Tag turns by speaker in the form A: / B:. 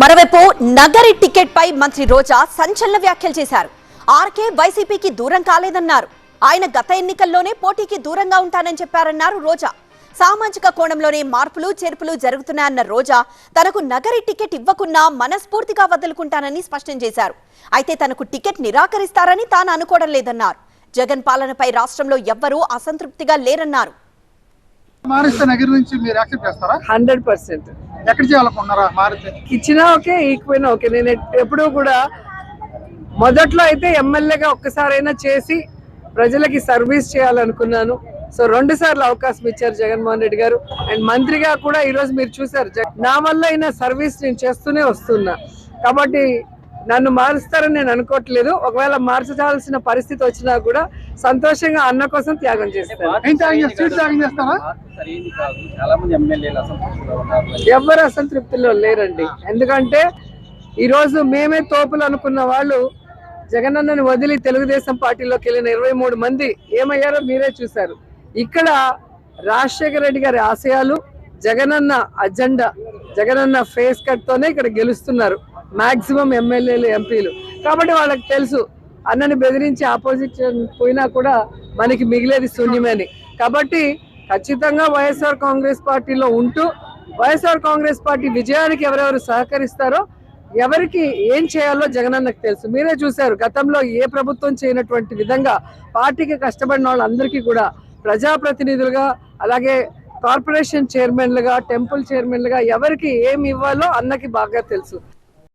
A: మరోవైపు నగరి టికెట్ పై మంత్రి రోజా సంచలన వ్యాఖ్యలు చేశారు. ఆర్కే వైసీపీకి దూరం కాలేదన్నారు. ఆయన గత ఎన్నికల్లోనే పోటీకి దూరంగా ఉంటానని చెప్పారన్నారు రోజా. సామాజిక కోణంలోనే మార్పులు చేర్పులు జరుగుతున్నాయన్న రోజా తనకు నగరి టికెట్ ఇవ్వకున్నా మనస్ఫూర్తిగా వదులుకుంటానని స్పష్టం చేశారు. అయితే తనకు టికెట్ నిరాకరిస్తారని తాను అనుకోవడం లేదన్నారు. జగన్ పాలనపై రాష్ట్రంలో ఎవ్వరూ అసంతృప్తిగా లేరన్నారు.
B: మారిస్తే నగర్ నుంచి మీరు యాక్సెప్ట్ చేస్తారా?
C: Hundred percent.
B: ఎక్కడ చేయాలనుకున్నారా మారితే?
C: ఇచ్చినా ఓకే ఈక్వైనా ఓకే. నేను ఎప్పుడూ కూడా మొదట్లో అయితే ఎమ్మెల్యేగా ఒక్కసారైనా చేసి ప్రజలకి సర్వీస్ చేయాలనుకున్నాను. సో రెండు సార్లు అవకాశం ఇచ్చారు జగన్మోహన్ రెడ్డి గారు. అండ్ మంత్రిగా కూడా ఈరోజు మీరు చూసారు నా వల్ల అయినా సర్వీస్ నేను చేస్తూనే వస్తున్నా. కాబట్టి నన్ను మారుస్తారని నేను అనుకోవట్లేదు. ఒకవేళ మార్చాల్సిన పరిస్థితి వచ్చినా కూడా సంతోషంగా అన్న కోసం త్యాగం చేస్తాను. ఎవ్వరు అసంతృప్తిలో లేరండి. ఎందుకంటే ఈరోజు మేమే తోపులు అనుకున్న వాళ్ళు జగనన్నని వదిలి తెలుగుదేశం పార్టీలోకి వెళ్ళిన ఇరవై మూడు మంది ఏమయ్యారో మీరే చూశారు. ఇక్కడ రాజశేఖర రెడ్డి గారి ఆశయాలు Jagananna agenda Jagananna face cut తోనే ఇక్కడ గెలుస్తున్నారు. మాక్సిమం ఎమ్మెల్యేలు ఎంపీలు. కాబట్టి వాళ్ళకి తెలుసు అన్నని బెదిరించి ఆపోజిట్ పోయినా కూడా మనకి మిగిలేది శూన్యమని. కాబట్టి ఖచ్చితంగా వైఎస్ఆర్ కాంగ్రెస్ పార్టీలో ఉంటూ వైఎస్ఆర్ కాంగ్రెస్ పార్టీ విజయానికి ఎవరెవరు సహకరిస్తారో ఎవరికి ఏం చేయాలో జగనన్నకు తెలుసు. మీరే చూశారు గతంలో ఏ ప్రభుత్వం చేయనటువంటి విధంగా పార్టీకి కష్టపడిన వాళ్ళందరికీ కూడా ప్రజాప్రతినిధులుగా అలాగే కార్పొరేషన్ చైర్మన్లుగా టెంపుల్ చైర్మన్లుగా ఎవరికి ఏమి ఇవ్వాలో అన్నకి బాగా తెలుసు.